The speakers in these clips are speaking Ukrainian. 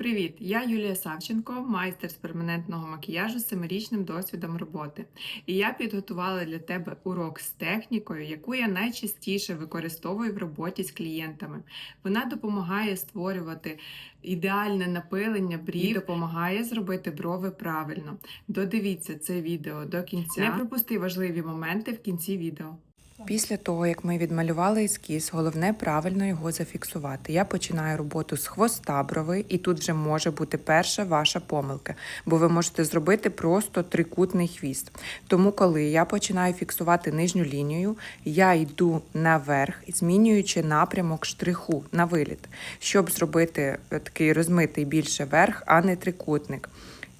Привіт! Я Юлія Савченко, майстер з перманентного макіяжу з семирічним досвідом роботи. І я підготувала для тебе урок з технікою, яку я найчастіше використовую в роботі з клієнтами. Вона допомагає створювати ідеальне напилення брів, і допомагає зробити брови правильно. Додивіться це відео до кінця. Не пропусти важливі моменти в кінці відео. Після того, як ми відмалювали ескіз, головне правильно його зафіксувати. Я починаю роботу з хвоста брови, і тут вже може бути перша ваша помилка, бо ви можете зробити просто трикутний хвіст. Тому, коли я починаю фіксувати нижню лінію, я йду наверх, змінюючи напрямок штриху на виліт, щоб зробити такий розмитий більше верх, а не трикутник.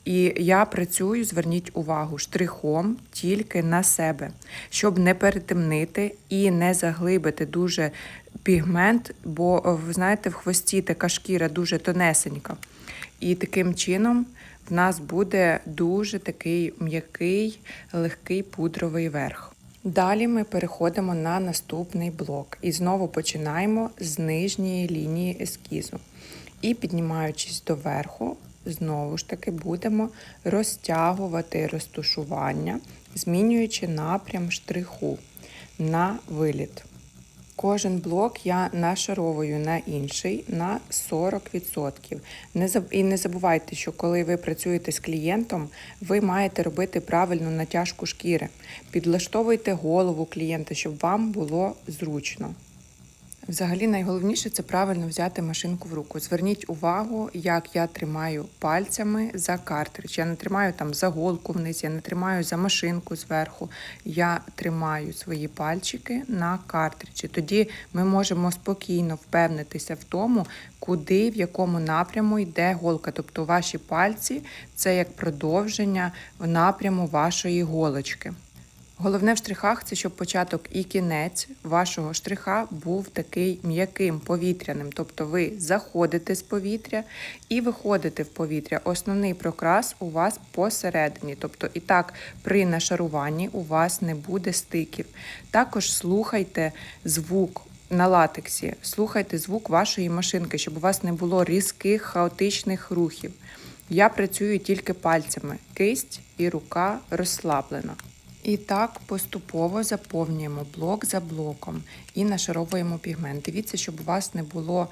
І я працюю, зверніть увагу, штрихом тільки на себе, щоб не перетемнити і не заглибити дуже пігмент, бо, ви знаєте, в хвості така шкіра дуже тонесенька. І таким чином в нас буде дуже такий м'який, легкий пудровий верх. Далі ми переходимо на наступний блок і знову починаємо з нижньої лінії ескізу. І піднімаючись до верху, знову ж таки будемо розтягувати розтушування, змінюючи напрям штриху на виліт. Кожен блок я нашаровую на інший на 40%. І не забувайте, що коли ви працюєте з клієнтом, ви маєте робити правильну натяжку шкіри. Підлаштовуйте голову клієнта, щоб вам було зручно. Взагалі найголовніше це правильно взяти машинку в руку. Зверніть увагу, як я тримаю пальцями за картридж. Я не тримаю там за голку вниз, я не тримаю за машинку зверху. Я тримаю свої пальчики на картриджі. Тоді ми можемо спокійно впевнитися в тому, куди в якому напряму йде голка. Тобто ваші пальці це як продовження в напряму вашої голочки. Головне в штрихах це щоб початок і кінець вашого штриха був такий м'яким повітряним. Тобто ви заходите з повітря і виходите в повітря. Основний прокрас у вас посередині. Тобто, і так при нашаруванні у вас не буде стиків. Також слухайте звук. На латексі слухайте звук вашої машинки, щоб у вас не було різких хаотичних рухів. Я працюю тільки пальцями, кисть і рука розслаблена. І так поступово заповнюємо блок за блоком і нашаровуємо пігмент. Дивіться, щоб у вас не було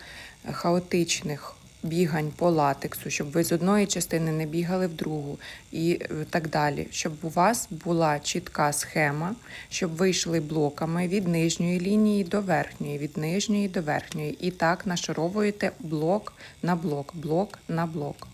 хаотичних бігань по латексу, щоб ви з одної частини не бігали в другу і так далі. Щоб у вас була чітка схема, щоб ви йшли блоками від нижньої лінії до верхньої, від нижньої до верхньої. І так нашаровуєте блок на блок, блок на блок.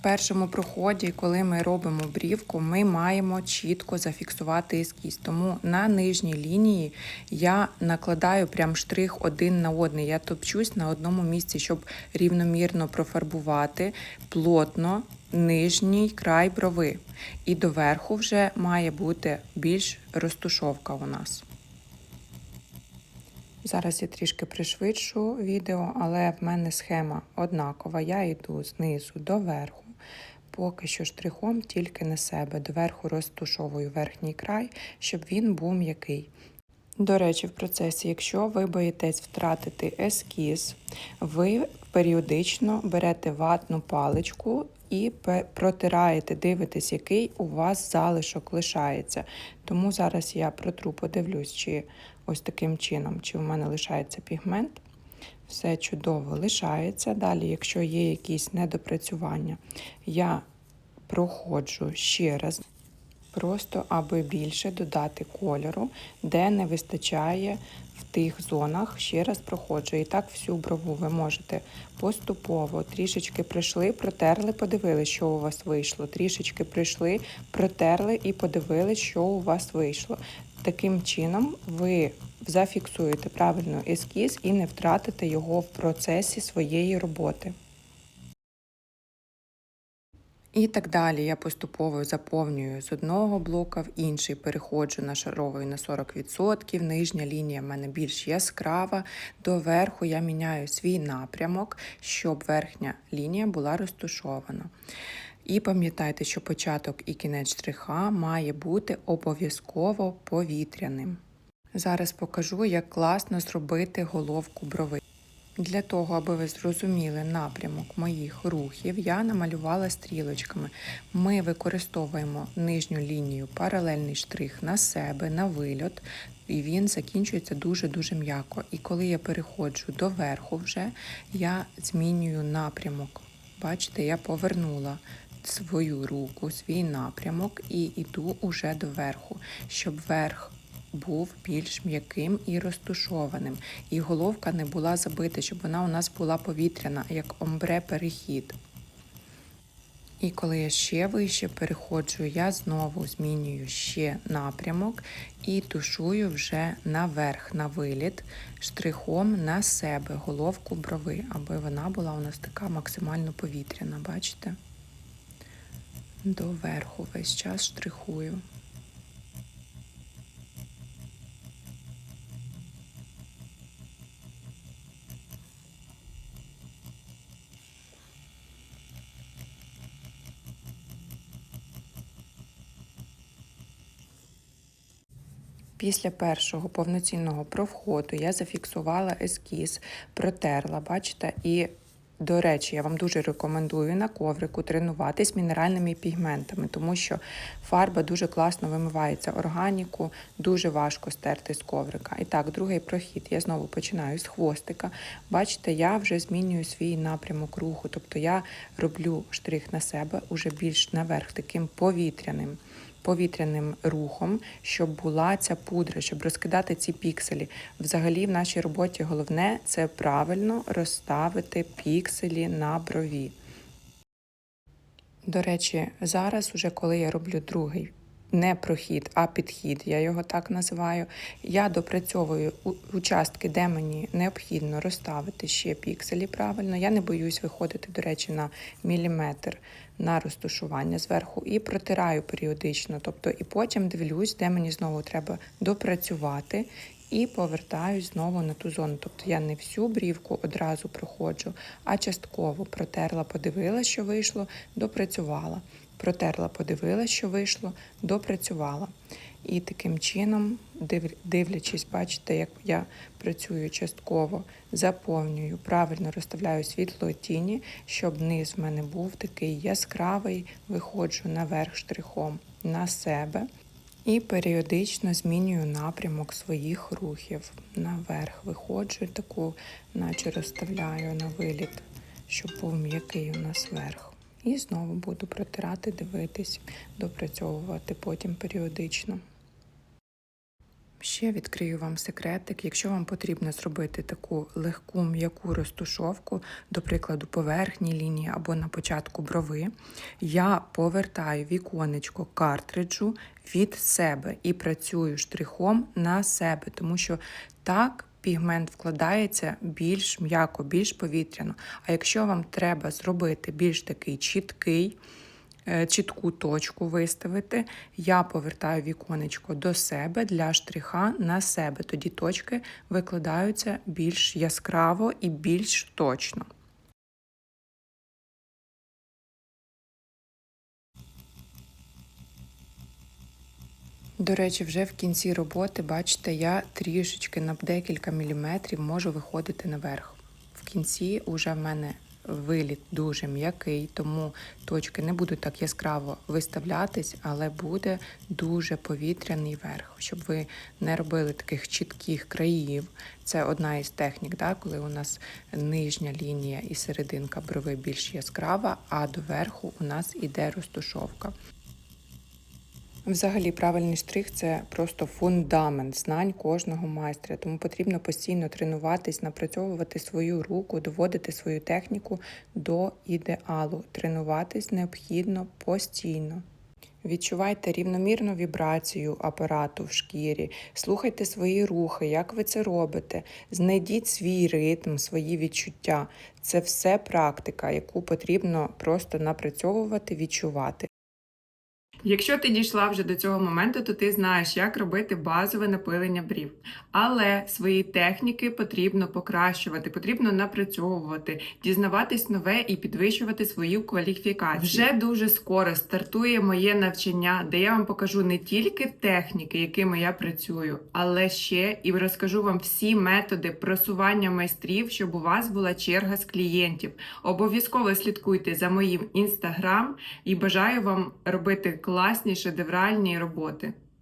В першому проході, коли ми робимо брівку, ми маємо чітко зафіксувати ескіз. Тому на нижній лінії я накладаю прям штрих один на один. Я топчусь на одному місці, щоб рівномірно профарбувати плотно нижній край брови. І доверху вже має бути більш розтушовка у нас. Зараз я трішки пришвидшу відео, але в мене схема однакова. Я йду знизу до верху. Поки що штрихом тільки на себе, доверху розтушовую верхній край, щоб він був м'який. До речі, в процесі, якщо ви боїтесь втратити ескіз, ви періодично берете ватну паличку і протираєте, дивитесь, який у вас залишок лишається. Тому зараз я протру, подивлюсь, чи ось таким чином, чи в мене лишається пігмент. Все чудово лишається. Далі, якщо є якісь недопрацювання, я проходжу ще раз, просто аби більше додати кольору, де не вистачає в тих зонах, ще раз проходжу. І так всю брову ви можете поступово трішечки прийшли, протерли, подивилися, що у вас вийшло. Трішечки прийшли, протерли і подивились, що у вас вийшло. Таким чином ви зафіксуєте правильно ескіз і не втратите його в процесі своєї роботи. І так далі я поступово заповнюю з одного блока в інший, переходжу на шаровий на 40%. Нижня лінія в мене більш яскрава. Доверху я міняю свій напрямок, щоб верхня лінія була розтушована. І пам'ятайте, що початок і кінець штриха має бути обов'язково повітряним. Зараз покажу, як класно зробити головку брови. Для того, аби ви зрозуміли напрямок моїх рухів, я намалювала стрілочками. Ми використовуємо нижню лінію паралельний штрих на себе, на вильот, і він закінчується дуже-дуже м'яко. І коли я переходжу до верху вже, я змінюю напрямок. Бачите, я повернула свою руку, свій напрямок і йду уже до верху, щоб верх був більш м'яким і розтушованим, і головка не була забита, щоб вона у нас була повітряна, як омбре перехід. І коли я ще вище переходжу, я знову змінюю ще напрямок і тушую вже наверх, на виліт, штрихом на себе головку брови, аби вона була у нас така максимально повітряна, бачите? Доверху весь час штрихую. Після першого повноцінного провходу я зафіксувала ескіз, протерла, бачите, і, до речі, я вам дуже рекомендую на коврику тренуватись мінеральними пігментами, тому що фарба дуже класно вимивається органіку, дуже важко стерти з коврика. І так, другий прохід. Я знову починаю з хвостика. Бачите, я вже змінюю свій напрямок руху, тобто я роблю штрих на себе уже більш наверх, таким повітряним повітряним рухом, щоб була ця пудра, щоб розкидати ці пікселі. Взагалі, в нашій роботі головне це правильно розставити пікселі на брові. До речі, зараз, уже коли я роблю другий. Не прохід, а підхід, я його так називаю. Я допрацьовую участки, де мені необхідно розставити ще пікселі правильно. Я не боюсь виходити, до речі, на міліметр на розташування зверху і протираю періодично. Тобто, і потім дивлюсь, де мені знову треба допрацювати. І повертаюсь знову на ту зону. Тобто я не всю брівку одразу проходжу, а частково протерла, подивилася, що вийшло, допрацювала. Протерла, подивилася, що вийшло, допрацювала. І таким чином, дивлячись, бачите, як я працюю частково, заповнюю, правильно розставляю світло тіні, щоб низ в мене був такий яскравий, виходжу наверх штрихом на себе. І періодично змінюю напрямок своїх рухів. Наверх виходжу, таку, наче розставляю на виліт, щоб був м'який у нас верх. І знову буду протирати, дивитись, допрацьовувати потім періодично. Ще відкрию вам секретик. Якщо вам потрібно зробити таку легку м'яку розтушовку, до прикладу, по верхній лінії або на початку брови, я повертаю віконечко картриджу від себе і працюю штрихом на себе, тому що так пігмент вкладається більш м'яко, більш повітряно. А якщо вам треба зробити більш такий чіткий, чітку точку виставити, я повертаю віконечко до себе для штриха на себе. Тоді точки викладаються більш яскраво і більш точно. До речі, вже в кінці роботи, бачите, я трішечки на декілька міліметрів можу виходити наверх. В кінці вже в мене виліт дуже м'який, тому точки не будуть так яскраво виставлятись, але буде дуже повітряний верх, щоб ви не робили таких чітких країв. Це одна із технік, да, коли у нас нижня лінія і серединка брови більш яскрава, а доверху у нас іде розтушовка. Взагалі, правильний штрих це просто фундамент знань кожного майстра. Тому потрібно постійно тренуватись, напрацьовувати свою руку, доводити свою техніку до ідеалу. Тренуватись необхідно постійно. Відчувайте рівномірну вібрацію апарату в шкірі, слухайте свої рухи, як ви це робите, знайдіть свій ритм, свої відчуття. Це все практика, яку потрібно просто напрацьовувати, відчувати. Якщо ти дійшла вже до цього моменту, то ти знаєш, як робити базове напилення брів. Але свої техніки потрібно покращувати, потрібно напрацьовувати, дізнаватись нове і підвищувати свою кваліфікацію. Вже дуже скоро стартує моє навчання, де я вам покажу не тільки техніки, якими я працюю, але ще і розкажу вам всі методи просування майстрів, щоб у вас була черга з клієнтів. Обов'язково слідкуйте за моїм інстаграм і бажаю вам робити класні шедевральні роботи.